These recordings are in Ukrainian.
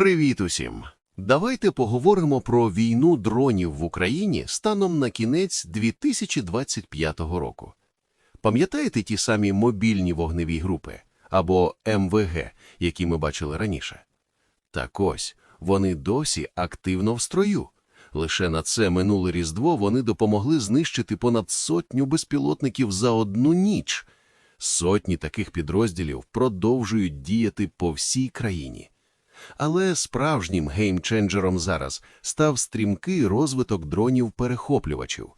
Привіт усім! Давайте поговоримо про війну дронів в Україні станом на кінець 2025 року. Пам'ятаєте ті самі мобільні вогневі групи або МВГ, які ми бачили раніше? Так ось, вони досі активно в строю. Лише на це минуле Різдво вони допомогли знищити понад сотню безпілотників за одну ніч. Сотні таких підрозділів продовжують діяти по всій країні. Але справжнім геймченджером зараз став стрімкий розвиток дронів-перехоплювачів.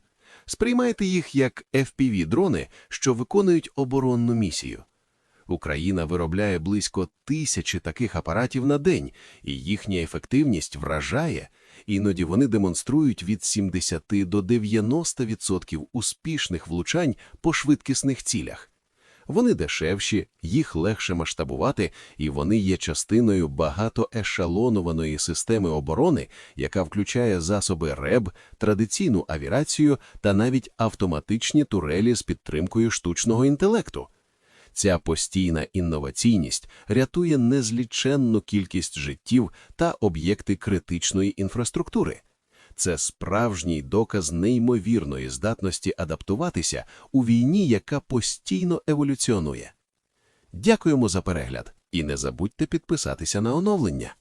Сприймайте їх як FPV-дрони, що виконують оборонну місію. Україна виробляє близько тисячі таких апаратів на день, і їхня ефективність вражає. Іноді вони демонструють від 70 до 90% успішних влучань по швидкісних цілях. Вони дешевші, їх легше масштабувати, і вони є частиною багатоешелонованої системи оборони, яка включає засоби РЕБ, традиційну авіацію та навіть автоматичні турелі з підтримкою штучного інтелекту. Ця постійна інноваційність рятує незліченну кількість життів та об'єкти критичної інфраструктури. Це справжній доказ неймовірної здатності адаптуватися у війні, яка постійно еволюціонує. Дякуємо за перегляд і не забудьте підписатися на оновлення.